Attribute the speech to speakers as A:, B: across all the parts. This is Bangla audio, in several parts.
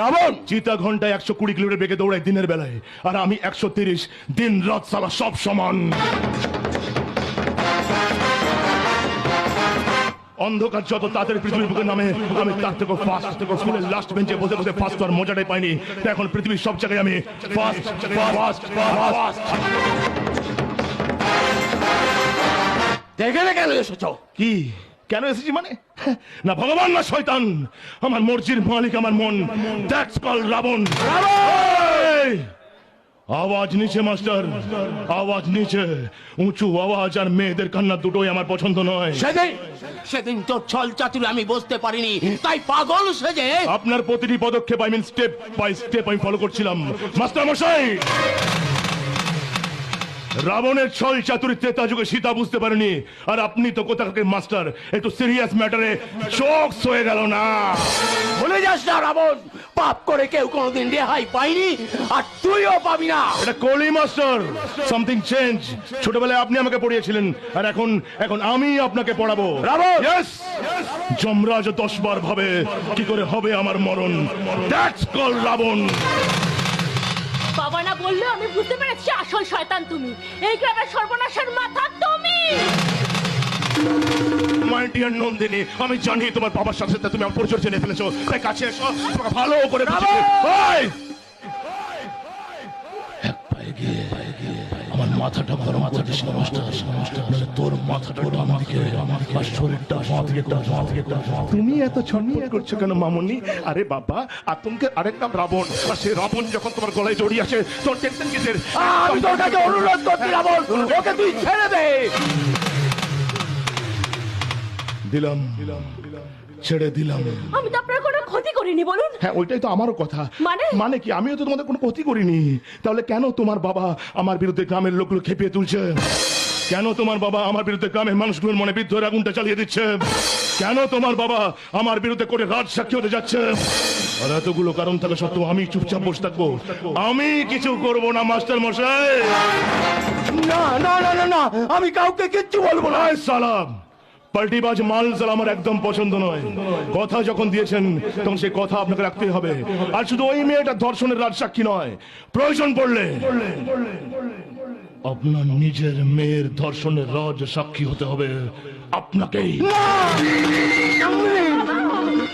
A: রাবণ!
B: চিতা ঘন্টায় একশো কুড়ি কিলোমিটার বেগে দৌড়ায় দিনের বেলায়। আর আমি একশো তিরিশ দিন রাত সালা সব সমান। অন্ধকার যত তাদের পৃথিবীর বুকে নামে আমি তার থেকে ফার্স্ট থেকে স্কুলের লাস্ট বেঞ্চে বসে বসে ফার্স্ট আর মজাটাই পাইনি। তাই এখন পৃথিবীর সব জায়গায় আমি ফার্স্ট ফার্স্ট ফার্স্ট
A: এখানে কেন এসেছ?
B: কি? কেন এসেছি মানে? না ভগবান না শয়তান। আমার মর্জির মালিক আমার মন। That's call Ravan. আওয়াজ নিচে মাস্টার। আওয়াজ নিচে। উঁচু আওয়াজ আর মেয়েদের কান্না দুটোই আমার পছন্দ নয়।
A: সেদিন সেদিন তোর ছল চাতুর আমি বুঝতে পারিনি। তাই পাগল সেজে
B: আপনার প্রতিটি পদক্ষেপ I mean step by step আমি ফলো করছিলাম। মাস্টার মশাই রাবণের ছল চাতুরি ত্রেতা যুগে সীতা বুঝতে পারেনি। আর আপনি তো কোথাকার মাস্টার একটু সিরিয়াস ম্যাটারে চোখ হয়ে গেল না।
A: বলে যাস না রাবণ পাপ করে কেউ কোনোদিন রেহাই পাইনি আর তুইও পাবি না।
B: এটা কলি মাস্টার সামথিং চেঞ্জ ছোটবেলায় আপনি আমাকে পড়িয়েছিলেন আর এখন এখন আমি আপনাকে পড়াবো।
A: রাবণ!
B: ইয়েস যমরাজ দশ বার ভাবে কি করে হবে আমার মরণ? That's call Ravan.
C: বাবা না বললেও আমি বুঝতে পেরেছি আসল শয়তান তুমি। এই গ্রামের সর্বনাশের মাথা তুমি!
B: মাই ডিয়ার নন্দিনী আমি জানি তোমার বাবার সাথে সাথে তুমি আমার পরিচয় জেনে ফেলেছো। তাই কাছে এসো তোমাকে ভালো করে বুঝিয়ে ওই!
D: আমার মাথাটা না মাস্টার তোর মাথাটা দিকে আর শরীরটা বাঁ দিকে
B: তুমি এত ছটফট করছ কেন মামুনি? আরে বাবা আতঙ্কের আরেক নাম রাবণ। আর সেই রাবণ যখন তোমার গলায় জড়িয়ে আসে তোর টেনশন কিসের?
A: আমি তোর কাছে অনুরোধ করছি রাবণ ওকে তুই ছেড়ে দে।
B: দিলাম। ছেড়ে দিলাম।
C: আমি তো আপনার কোনো ক্ষতি করিনি বলুন।
B: হ্যাঁ ওইটাই তো আমারও কথা।
C: মানে?
B: মানে কি? আমিও তো তোমাদের কোনো ক্ষতি করিনি। তাহলে কেন তোমার বাবা আমার বিরুদ্ধে গ্রামের লোকগুলো খেপিয়ে তুলছে? কেন তোমার বাবা আমার বিরুদ্ধে গ্রামের মানুষগুলোর মনে বিদ্রোহের আগুনটা চালিয়ে দিচ্ছে? কেন তোমার বাবা আমার বিরুদ্ধে করে রাজ সাক্ষী হতে যাচ্ছে? আর এতগুলো কারণ থাকা সত্ত্বেও আমি চুপচাপ বসে থাকব। আমি কিছু করব না মাস্টার মশাই।
A: না না না না না আমি কাউকে কিচ্ছু বলব না।
B: সালাম। পাল্টিবাজ মাল সাল আমার একদম পছন্দ নয়। কথা যখন দিয়েছেন তখন সেই কথা আপনাকে রাখতেই হবে। আর শুধু ওই মেয়েটা ধর্ষণের রাজ সাক্ষী নয় প্রয়োজন পড়লে আপনার নিজের মেয়ের ধর্ষণের রাজ সাক্ষী হতে হবে আপনাকেই।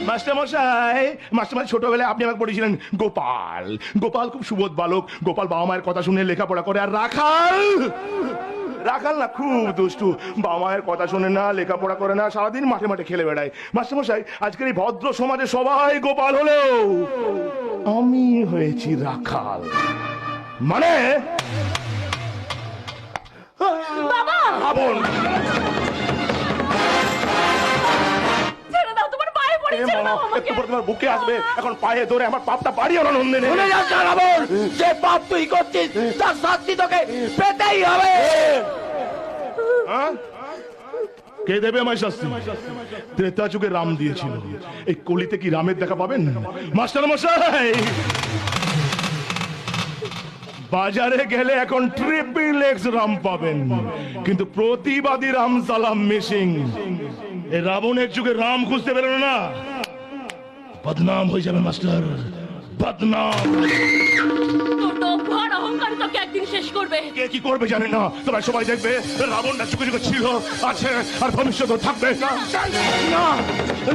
B: মাস্টার মশাই মাস্টার মশাই ছোটবেলায় আপনি আমাকে পড়েছিলেন গোপাল গোপাল খুব সুবোধ বালক। গোপাল বাবা মায়ের কথা শুনে লেখাপড়া করে আর রাখাল! রাখাল না খুব দুষ্টু। বাবা মায়ের কথা শোনে না লেখাপড়া করে না সারাদিন মাঠে মাঠে খেলে বেড়ায়। মাস্টারমশাই আজকের এই ভদ্র সমাজে সবাই গোপাল হলেও আমি হয়েছি রাখাল। মানে?
C: বাবা! তোমার
B: বুকে আসবে। এখন পায়ে ধরে আমার পাপটা বাড়িও না নন্দিনী।
A: ভুলে যাস যে পাপ তুই করছিস তার শাস্তি তোকে পেতেই হবে?
B: কে দেবে আমায় শাস্তি? ত্রেতা যুগে রাম দিয়েছিল। এই কলিতে কি রামের দেখা পাবেন? মাস্টার মশাই! বাজারে গেলে এখন ট্রিপল এক্স রাম পাবেন। কিন্তু প্রতিবাদী রাম সালাম মিসিং এই রাবণের যুগে রাম খুঁজতে বেরোনো না। বদনাম হয়ে যাবে মাস্টার। বদনাম।
C: করবে?
B: কে কি করবে জানে না। তোমরা সবাই দেখবে, রাবণটা চুকে চুকে ছিল, আছে, আর ভবিষ্যতেও থাকবে।
A: না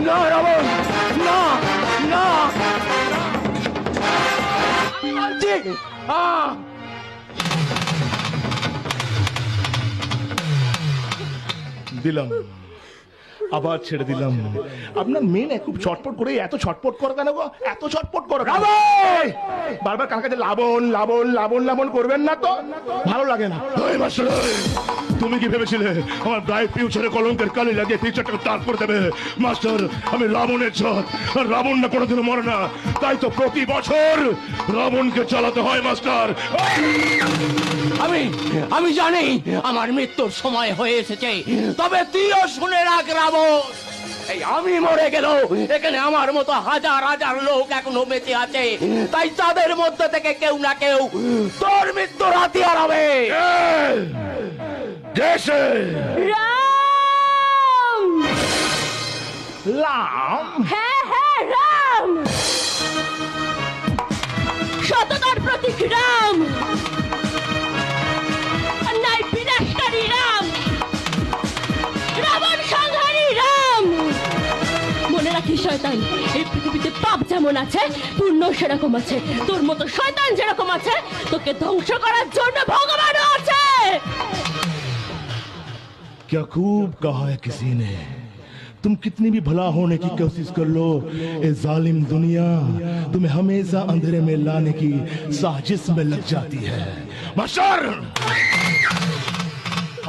A: না রাবণ, না না। আহ
B: দিলাম। আবার ছেড়ে দিলাম। আপনার মেয়ে না খুব ছটপট করে এত ছটপট করো কেন গো? এত ছটপট করো বারবার কার কাছে লাবণ লাবণ লাবণ লাবণ করবেন না তো? ভালো লাগে না! তুমি কি ভেবেছিলে আমার ব্রাইট ফিউচারে কলঙ্কের কালি লাগিয়ে ফিউচারটাকে তার করে দেবে? মাস্টার আমি রাবণের ছট আর রাবণ না কোনোদিনও মরে না। তাই তো প্রতি বছর রাবণকে চালাতে হয় মাস্টার।
A: আমি আমি জানি আমার মৃত্যুর সময় হয়ে এসেছে। তবে তুইও শুনে রাখ রাবণ। এই আমি মরে গেল এখানে আমার মতো হাজার হাজার লোক এখনও বেঁচে আছে। তাই তাদের মধ্যে থেকে কেউ না কেউ তোর মৃত্যুর হাতিয়ার হবে।
C: রাম? হ্যাঁ হ্যাঁ রাম! সততার প্রতীক রাম! শয়তান এই পৃথিবীতে পাপ যেমন আছে পুণ্য সেরকম আছে তোর মতো শয়তান যেরকম আছে তোকে ধ্বংস করার জন্য ভগবানও আছে
B: क्या खूब कहा है किसी ने तुम कितनी भी भला होने की कोशिश कर लो ये जालिम दुनिया तुम्हें हमेशा अंधेरे में लाने की साजिश में लग जाती है मास्टर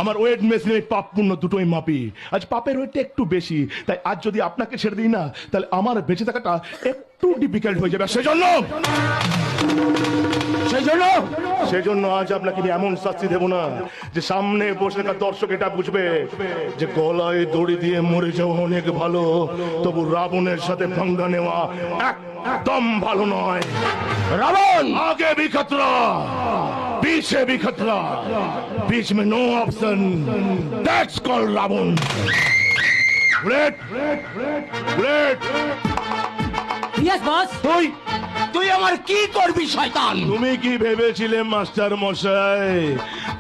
B: আমার ওয়েট মেশিন পাপ পুণ্য দুটোই মাপি। আজ পাপের ওয়েটটা একটু বেশি তাই আজ যদি আপনাকে ছেড়ে দিই না তাহলে আমার বেঁচে থাকাটা একটু ডিফিকাল্ট হয়ে যাবে। সেজন্য
A: সেই জন্য
B: সেই জন্য আজ আপনাকে এমন শাস্তি দেবো না যে সামনে বসে থাকা দর্শক এটা বুঝবে যে গলায় দড়ি দিয়ে মরে যাওয়া অনেক ভালো তবু রাবণের সাথে ভাঙ্গা নেওয়া একদম ভালো নয়।
A: রাবণ!
B: আগে বিখাতরা खतरा पीछे भी खतरा बीच में no option that's call Ravan great great
A: yes boss তুই তুই আমার কি করবি শয়তান
B: তুমি কি ভেবেছিলে মাস্টার মশাই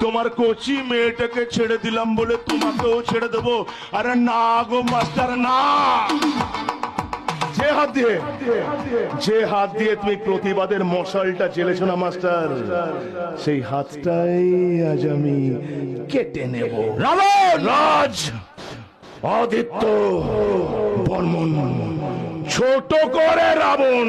B: তোমার কোচি মেয়েটাকে ছেড়ে দিলাম বলে তোমাকেও ছেড়ে দেবো আরে না গো মাস্টার না যে হাত দিয়ে যে হাত দিয়ে তুমি প্রতিবাদের মশালটা জেলেছো না মাস্টার? সেই হাতটাই আজ আমি কেটে নেব।
A: রাবণ!
B: রাজ আদিত্য বর্মন ছোট করে রাবণ।